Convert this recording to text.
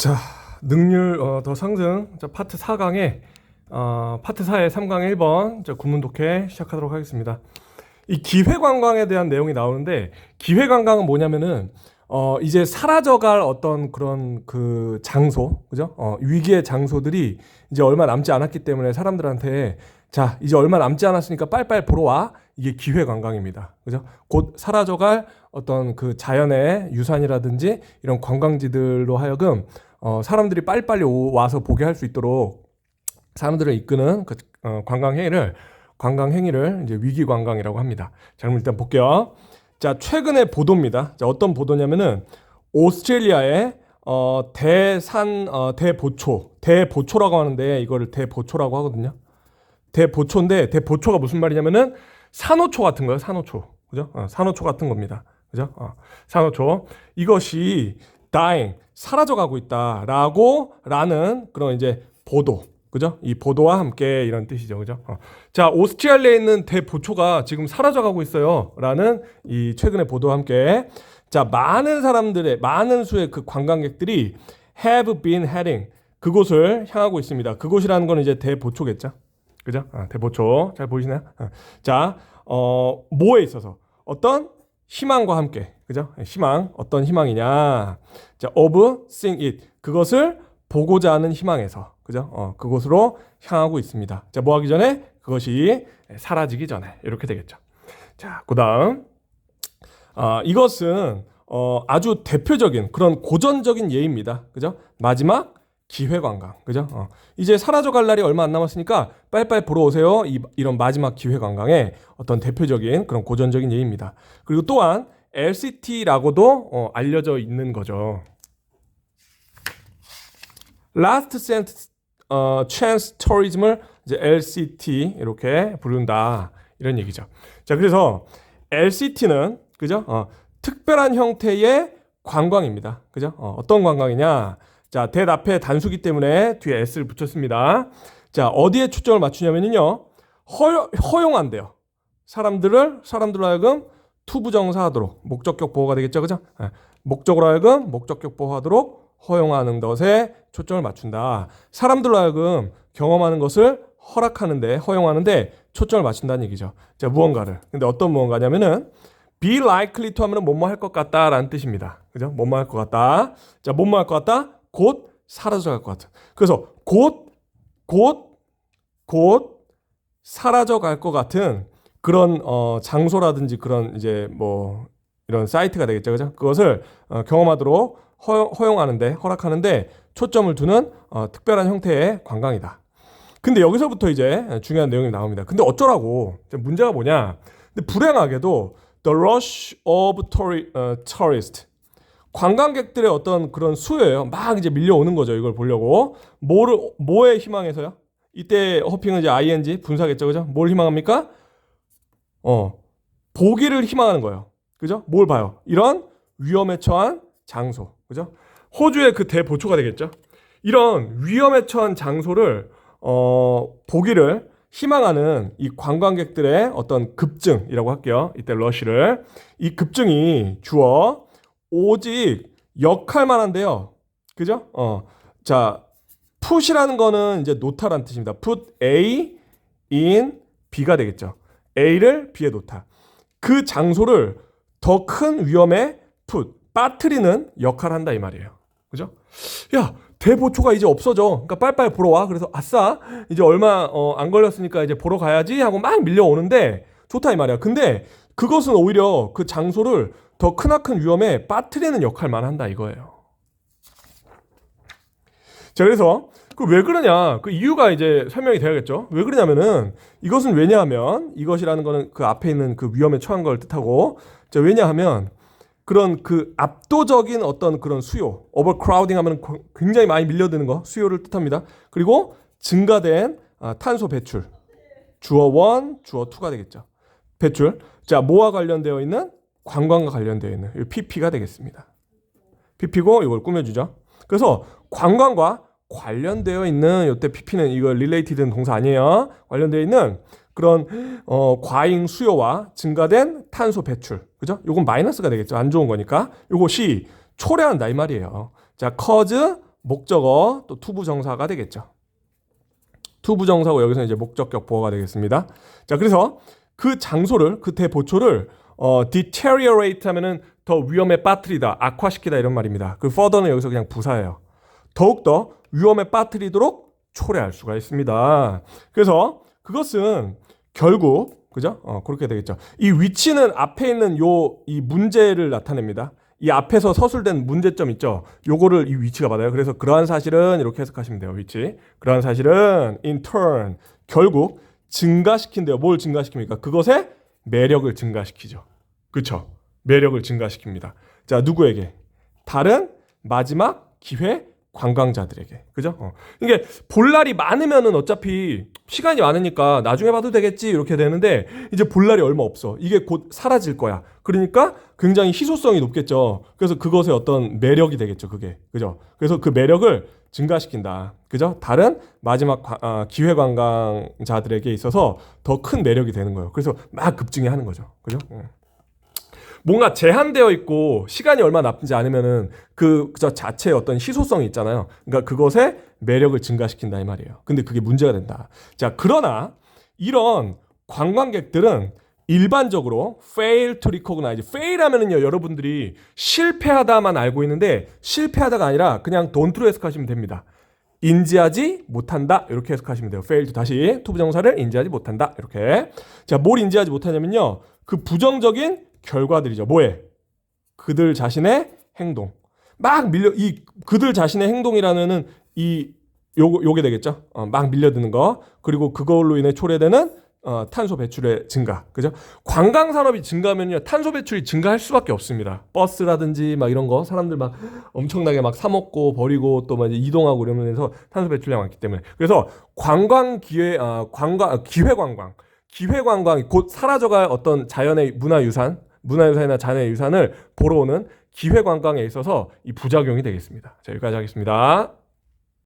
자, 능률 어, 더 상승. 자, 파트 4강에 어, 파트 4의 3강의 1번 자, 구문 독해 시작하도록 하겠습니다. 이 기회 관광에 대한 내용이 나오는데 기회 관광은 뭐냐면은 어, 이제 사라져갈 어떤 그런 그 장소, 그죠? 어, 위기의 장소들이 이제 얼마 남지 않았기 때문에 사람들한테 자, 이제 얼마 남지 않았으니까 빨빨 보러 와. 이게 기회 관광입니다. 그죠? 곧 사라져갈 어떤 그 자연의 유산이라든지 이런 관광지들로 하여금 어, 사람들이 빨리빨리 오- 와서 보게 할 수 있도록 사람들을 이끄는 그 어, 관광 행위를 관광 행위를 이제 위기 관광이라고 합니다. 자, 그럼 일단 볼게요. 자, 최근의 보도입니다. 자, 어떤 보도냐면은 오스트레일리아의 어, 대산 어, 대보초 대보초라고 하는데 이거를 대보초라고 하거든요. 대보초인데 대보초가 무슨 말이냐면은 산호초 같은 거예요. 산호초. 그죠? 어, 산호초 같은 겁니다. 그죠? 어, 산호초. 이것이 dying 사라져가고 있다라고 라는 그런 이제 보도. 그죠? 이 보도와 함께 이런 뜻이죠. 그죠? 어. 자, 오스트레일리아에 있는 대보초가 지금 사라져가고 있어요. 라는 이 최근의 보도와 함께 자, 많은 사람들의 많은 수의 그 관광객들이 have been heading 그곳을 향하고 있습니다. 그곳이라는 건 이제 대보초겠죠. 그죠? 아, 대보초 잘 보이시나요? 아, 자, 어, 뭐에 있어서 어떤 희망과 함께, 그죠? 희망 어떤 희망이냐? 자, of seeing it 그것을 보고자 하는 희망에서, 그죠? 어, 그곳으로 향하고 있습니다. 자, 뭐 하기 전에 그것이 사라지기 전에 이렇게 되겠죠. 자, 그다음 아, 이것은 어, 아주 대표적인 그런 고전적인 예입니다. 그죠? 마지막 기회 관광. 그죠? 어. 이제 사라져 갈 날이 얼마 안 남았으니까 빨리빨리 보러 오세요. 이, 이런 마지막 기회 관광의 어떤 대표적인 그런 고전적인 예입니다. 그리고 또한 LCT라고도 어, 알려져 있는 거죠. Last Chance, 어, Chance Tourism을 이제 LCT 이렇게 부른다 이런 얘기죠. 자, 그래서 LCT는 그죠? 어, 특별한 형태의 관광입니다. 그죠? 어, 어떤 관광이냐? 자, 대 앞에 단수기 때문에 뒤에 s를 붙였습니다. 자, 어디에 초점을 맞추냐면요. 허, 허용한대요. 사람들을 사람들로 하여금 투부정사하도록 목적격 보호가 되겠죠, 그죠? 예. 목적으로 하여금 목적격 보호하도록 허용하는 것에 초점을 맞춘다. 사람들로 하여금 경험하는 것을 허락하는데 허용하는데 초점을 맞춘다는 얘기죠. 자, 무언가를. 근데 어떤 무언가냐면은 be likely to 하면은 뭐뭐 할 것 같다라는 뜻입니다. 그죠? 뭐뭐 할 것 같다. 자, 뭐뭐 할 것 같다. 곧 사라져 갈 것 같아. 그래서 곧, 곧, 곧 사라져 갈 것 같은 그런 어, 장소라든지 그런 이제 뭐 이런 사이트가 되겠죠, 그죠? 그것을 어, 경험하도록 허용, 허용 하는데 허락하는데 초점을 두는 어, 특별한 형태의 관광이다. 근데 여기서부터 이제 중요한 내용이 나옵니다. 근데 어쩌라고? 문제가 뭐냐? 근데 불행하게도 the rush of 어, tourist 관광객들의 어떤 그런 수요예요. 막 이제 밀려오는 거죠. 이걸 보려고. 뭐를 뭐에 희망해서요? 이때 허핑은 이제 ing 분사겠죠. 그죠? 뭘 희망합니까? 어. 보기를 희망하는 거예요. 그죠? 뭘 봐요? 이런 위험에 처한 장소. 그죠? 호주의 그 대보초가 되겠죠. 이런 위험에 처한 장소를 어, 보기를 희망하는 이 관광객들의 어떤 급증이라고 할게요. 이때 러시를 이 급증이 주어 오직 역할만 한데요. 그죠? 어. 자, put이라는 거는 이제 놓다라는 뜻입니다. put A in B가 되겠죠. A를 B에 놓다. 그 장소를 더 큰 위험에 put, 빠뜨리는 역할을 한다 이 말이에요. 그죠? 야, 대보초가 이제 없어져. 그러니까 빨빨 보러 와. 그래서 아싸, 이제 얼마 어, 안 걸렸으니까 이제 보러 가야지 하고 막 밀려오는데 좋다 이 말이야. 근데 그것은 오히려 그 장소를 더 크나큰 위험에 빠뜨리는 역할만 한다 이거예요. 자, 그래서 그 왜 그러냐? 그 이유가 이제 설명이 돼야겠죠. 왜 그러냐면은 이것은 왜냐하면 이것이라는 거는 그 앞에 있는 그 위험에 처한 걸 뜻하고 자, 왜냐하면 그런 그 압도적인 어떤 그런 수요, 오버크라우딩 하면 굉장히 많이 밀려드는 거, 수요를 뜻합니다. 그리고 증가된 아, 탄소 배출. 주어 1, 주어 2가 되겠죠. 배출. 자, 뭐와 관련되어 있는? 관광과 관련되어 있는 이 PP가 되겠습니다. PP고 이걸 꾸며주죠. 그래서 관광과 관련되어 있는 이때 PP는 이거 related 동사 아니에요. 관련되어 있는 그런 어, 과잉 수요와 증가된 탄소 배출. 그죠? 요건 마이너스가 되겠죠. 안 좋은 거니까. 요것이 초래한다 이 말이에요. 자, cause 목적어 또 투부 정사가 되겠죠. 투부 정사고 여기서 이제 목적격 보어가 되겠습니다. 자, 그래서 그 장소를 그 대보초를 어, deteriorate 하면은 더 위험에 빠뜨리다, 악화시키다 이런 말입니다. 그 further는 여기서 그냥 부사예요. 더욱더 위험에 빠뜨리도록 초래할 수가 있습니다. 그래서 그것은 결국 그죠? 어, 그렇게 되겠죠. 이 위치는 앞에 있는 요 이 문제를 나타냅니다. 이 앞에서 서술된 문제점 있죠. 요거를 이 위치가 받아요. 그래서 그러한 사실은 이렇게 해석하시면 돼요. 위치. 그러한 사실은 in turn 결국 증가시킨대요. 뭘 증가시킵니까? 그것의 매력을 증가시키죠. 그렇죠? 매력을 증가시킵니다. 자, 누구에게? 다른 마지막 기회 관광자들에게. 그죠? 어. 이게 볼 날이 많으면은 어차피 시간이 많으니까 나중에 봐도 되겠지 이렇게 되는데 이제 볼 날이 얼마 없어. 이게 곧 사라질 거야. 그러니까 굉장히 희소성이 높겠죠. 그래서 그것의 어떤 매력이 되겠죠. 그게. 그죠? 그래서 그 매력을 증가시킨다. 그죠? 다른 마지막 관- 아, 기회 관광자들에게 있어서 더 큰 매력이 되는 거예요. 그래서 막 급증해 하는 거죠. 그죠? 어. 뭔가 제한되어 있고 시간이 얼마 남지 않으면은 그저 자체의 어떤 희소성이 있잖아요. 그러니까 그것의 매력을 증가시킨다 이 말이에요. 근데 그게 문제가 된다. 자, 그러나 이런 관광객들은 일반적으로 fail to recognize. fail 하면은요, 여러분들이 실패하다만 알고 있는데 실패하다가 아니라 그냥 don't로 해석하시면 됩니다. 인지하지 못한다. 이렇게 해석하시면 돼요. fail to 다시 투부정사를 인지하지 못한다. 이렇게. 자, 뭘 인지하지 못하냐면요. 그 부정적인 결과들이죠. 뭐에? 그들 자신의 행동. 막 밀려 이 그들 자신의 행동이라는은 이 요거 요게 되겠죠. 어, 막 밀려드는 거. 그리고 그걸로 인해 초래되는 어, 탄소 배출의 증가. 그죠? 관광 산업이 증가하면요. 탄소 배출이 증가할 수밖에 없습니다. 버스라든지 막 이런 거 사람들 막 엄청나게 막 사 먹고 버리고 또 막 이동하고 이러면서 탄소 배출량 많기 때문에. 그래서 관광 기회 아 관광 아, 기회 관광 기회 관광이 곧 사라져갈 어떤 자연의 문화 유산, 문화유산이나 자연의 유산을 보러 오는 기회 관광에 있어서 이 부작용이 되겠습니다. 자, 여기까지 하겠습니다.